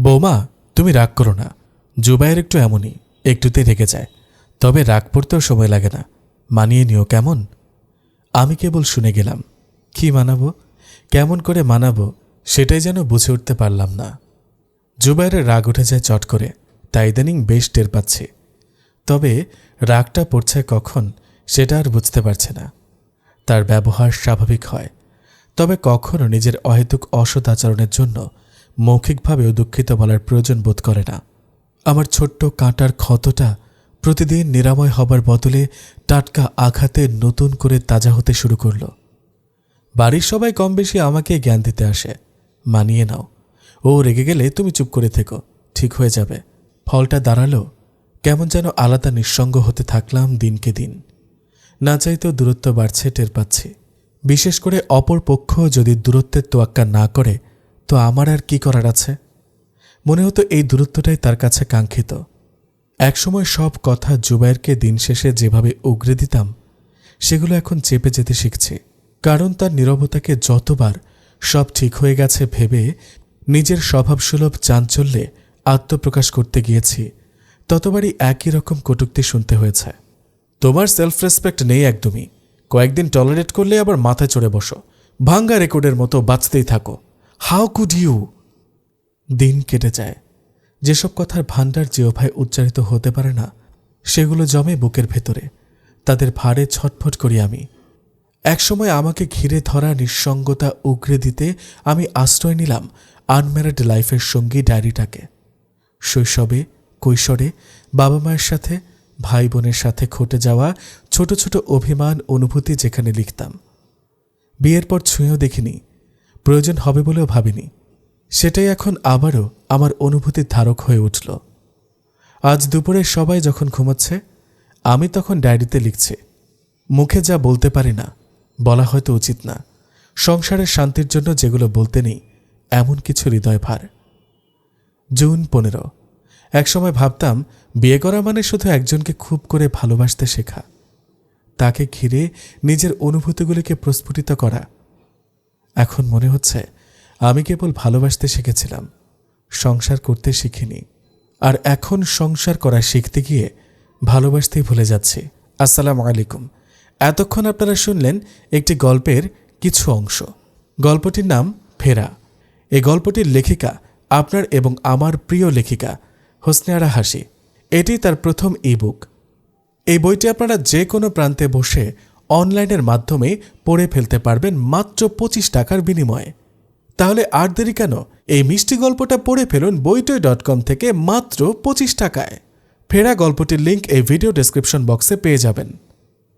বৌমা, তুমি রাগ করো না। জুবাইয়ের একটু এমনই একটুতে রেগে যায়। তবে রাগ পড়তেও সময় লাগে না। মানিয়ে নিও কেমন? আমি কেবল শুনে গেলাম। কি মানাবো? কেমন করে মানাবো? সেটাই যেন বুঝে উঠতে পারলাম না। জুবাইরের রাগ উঠে যায় চট করে। তাই ইদানিং বেশ টের পাচ্ছি। তবে রাগটা পড়ছে কখন, সেটা আর বুঝতে পারছে না। তার ব্যবহার স্বাভাবিক হয়। তবে কখনো নিজের অহেতুক অসৎ আচরণের জন্য মৌখিকভাবেও দুঃখিত বলার প্রয়োজন বোধ করে না। আমার ছোট্ট কাঁটার ক্ষতটা প্রতিদিন নিরাময় হবার বদলে টাটকা আঘাতে নতুন করে তাজা হতে শুরু করল। বাড়ির সবাই কম বেশি আমাকে জ্ঞান দিতে আসে। মানিয়ে নাও। ও রেগে গেলে তুমি চুপ করে থেকো। ঠিক হয়ে যাবে। ফলটা দাঁড়াল। কেমন যেন আলাদা নিঃসঙ্গ হতে থাকলাম দিনকে দিন। না চাইতেও দূরত্ব বাড়ছে, টের পাচ্ছি। বিশেষ করে অপর পক্ষ যদি দূরত্বের তোয়াক্কা না করে তো আমার আর কি করার আছে? মনে হতো এই দূরত্বটাই তার কাছে কাঙ্ক্ষিত। একসময় সব কথা জুবাইরকে দিন শেষে যেভাবে উগরে দিতাম, সেগুলো এখন চেপে যেতে শিখছি। কারণ তার নীরবতাকে যতবার সব ঠিক হয়ে গেছে ভেবে নিজের স্বভাবসুলভ চাঞ্চল্যে আত্মপ্রকাশ করতে গিয়েছি, ততবারই একই রকম কটুক্তি শুনতে হয়েছে। তোমার সেলফ রেসপেক্ট নেই একদমই। কয়েকদিন টলারেট করলে আবার মাথায় চড়ে বসো। ভাঙ্গা রেকর্ডের মতো বাঁচতেই থাকো। হাউ কুড ইউ দিন কেটে যায়। যেসব কথার ভাণ্ডার জিওভায় উচ্চারিত হতে পারে না, সেগুলো জমে বুকের ভেতরে। তাদের ভারে ছটফট করি আমি। একসময় আমাকে ঘিরে ধরা নিঃসঙ্গতা উগরে দিতে আমি আশ্রয় নিলাম আনম্যারিড লাইফের সঙ্গী ডায়েরিটাকে। শৈশবে, কৈশোরে বাবা মায়ের সাথে ভাই বোনের সাথে ঘটে যাওয়া ছোট ছোট অভিমান, অনুভূতি যেখানে লিখতাম। বিয়ের পর ছুঁয়েও দেখিনি। প্রয়োজন হবে বলেও ভাবিনি। সেটাই এখন আবারও আমার অনুভূতির ধারক হয়ে উঠল। আজ দুপুরে সবাই যখন ঘুমাচ্ছে, আমি তখন ডায়েরিতে লিখছি, মুখে যা বলতে পারি না, বলা হয়তো উচিত না। সংসারের শান্তির জন্য যেগুলো বলতে নেই, এমন কিছু হৃদয় ভার। জুন পনেরো। একসময় ভাবতাম, বিয়ে করা মানে শুধু একজনকে খুব করে ভালোবাসতে শেখা। তাকে ঘিরে নিজের অনুভূতিগুলিকে প্রস্ফুটিত করা এখন মনে হচ্ছে আমি কেবল ভালোবাসতে শিখেছিলাম, সংসার করতে শিখিনি। আর এখন সংসার করা শিখতে গিয়ে ভালোবাসতেই ভুলে যাচ্ছি। আসসালামু আলাইকুম। এতক্ষণ আপনারা শুনলেন একটি গল্পের কিছু অংশ। গল্পটির নাম ফেরা। এই গল্পটির লেখিকা আপনার এবং আমার প্রিয় লেখিকা হোসনেয়ারা হাসি এটি তার প্রথম ইবুক। এই বইটি আপনারা যে কোনো প্রান্তে বসে অনলাইনের মাধ্যমে পড়ে ফেলতে পারবেন মাত্র পঁচিশ টাকার বিনিময়ে। তাহলে আর দেরি কেন? এই মিষ্টি গল্পটা পড়ে ফেলুন বইটয় ডট কম থেকে মাত্র পঁচিশ টাকায়। ফেরা গল্পটির লিঙ্ক এই ভিডিও ডেসক্রিপশন বক্সে পেয়ে যাবেন।